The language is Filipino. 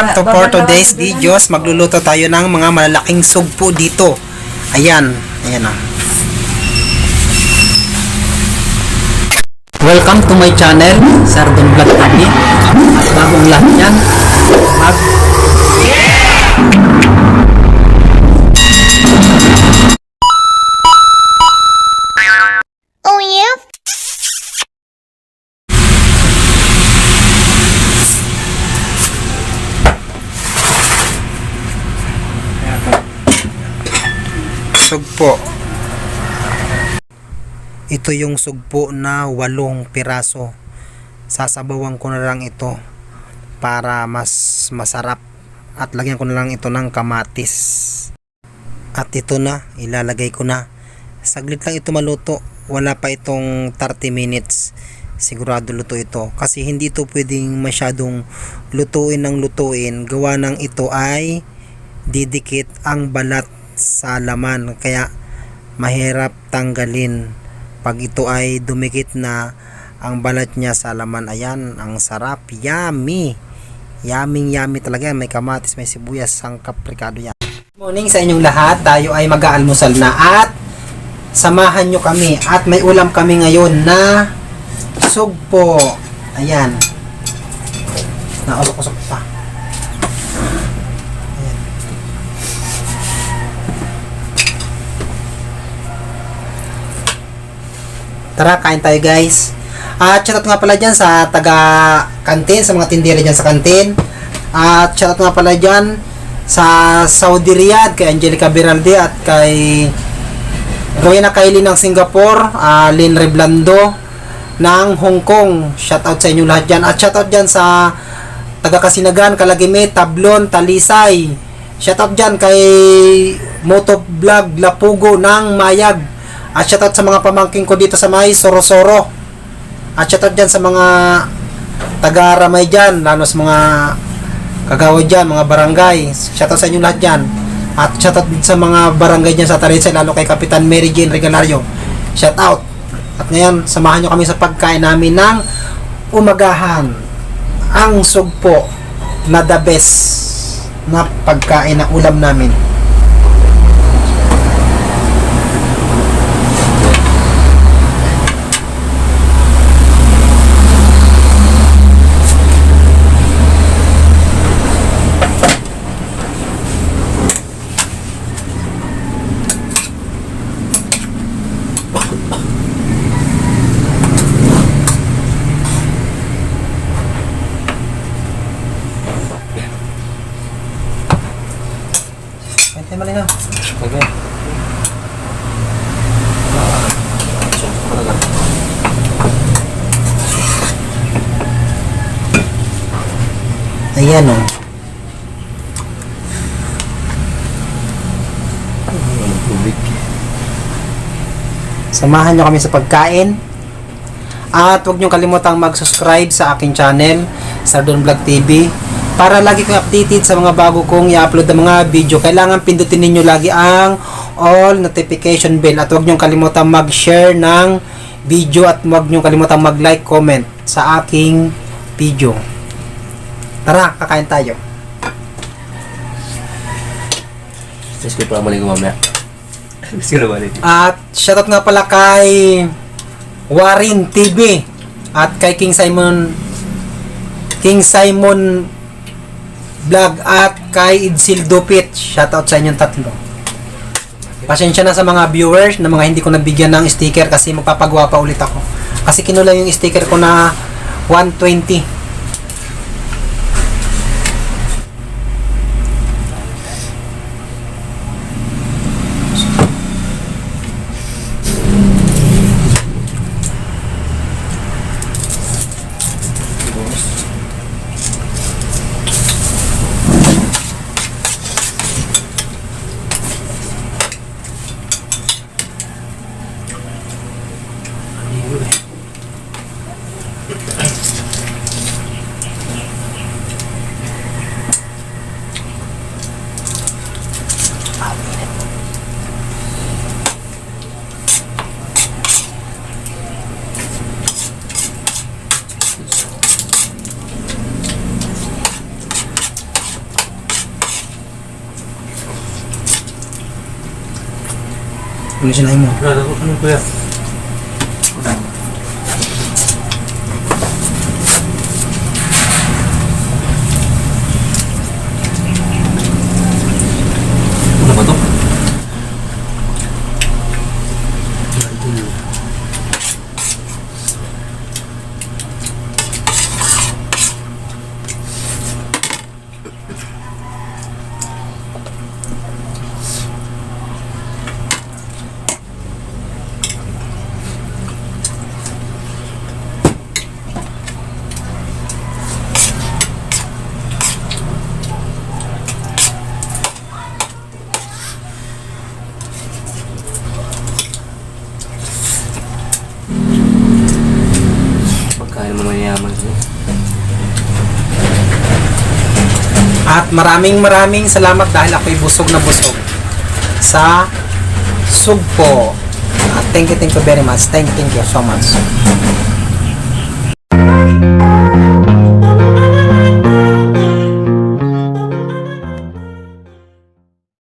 At to for today's videos, magluluto tayo ng mga malalaking sugpo dito. Ayan, ayan ah. Welcome to my channel, Sardon Vlog TV. At bagong lahat yan, mag sugpo. Ito yung sugpo na walong piraso. Sasabawan ko na lang ito para mas masarap at lagyan ko na lang ito ng kamatis. At ito na, ilalagay ko na. Saglit lang ito maluto. Wala pa itong 30 minutes. Sigurado luto ito. Kasi hindi ito pwedeng masyadong lutuin ng lutuin. Gawa ng ito ay didikit ang balat sa laman. Kaya mahirap tanggalin. Pag ito ay dumikit na ang balat niya sa laman. Ayan, ang sarap. Yummy! Yummy, yummy talaga. May kamatis, may sibuyas, sangkap, ricado yan. Morning sa inyong lahat. Tayo ay mag-aalmusal na at samahan nyo kami. At may ulam kami ngayon na sugpo. Ayan. Nausok-usok pa. Tara, kain tayo guys. At shoutout nga pala dyan sa taga kantin, sa mga tindera dyan sa kantin. At shoutout nga pala dyan sa Saudi Riyadh, kay Angelica Beralde at kay Rowena Kylie ng Singapore, uh, Lynn Reblando ng Hong Kong. Shoutout sa inyo lahat dyan. At shoutout dyan sa taga Kasinagan, Kalagimit, Tablon, Talisay. Shoutout dyan kay Motovlog Lapugo ng Mayag. At shoutout sa mga pamangking ko dito sa May Sorosoro. At shoutout dyan sa mga taga Ramay dyan, lalo sa mga kagawad dyan, mga barangay. Shoutout sa inyo lahat dyan. At shoutout din sa mga barangay dyan sa Talisay, lalo kay Kapitan Mary Jane Regalario. Shoutout. At ngayon, samahan nyo kami sa pagkain namin ng umagahan. Ang sugpo na the best na pagkain na ulam namin. Ay, malinaw. Okay. Ayan o. Tubig. Samahan nyo kami sa pagkain. At huwag nyo kalimutang mag-subscribe sa aking channel, Sardon Vlog TV. Para lagi kang updated sa mga bago kong i-upload na mga video. Kailangan pindutin ninyo lagi ang all notification bell. At huwag nyo kalimutang mag-share ng video at huwag nyo kalimutang mag-like, comment sa aking video. Tara, kakain tayo. Tapos ko pa maligo mamaya. Tapos ko na. At shoutout nga pala kay Warin TV at kay King Simon King Simon Vlog at kay Idsil Dupit. Shoutout sa inyong tatlo. Pasensya na sa mga viewers na mga hindi ko nabigyan ng sticker kasi magpapagawa pa ulit ako. Kasi kinulang yung sticker ko na 120. We should not mayaman siya. At maraming maraming salamat dahil ako'y busog na busog sa sugpo. At thank you, thank you very much. Thank you, thank you so much.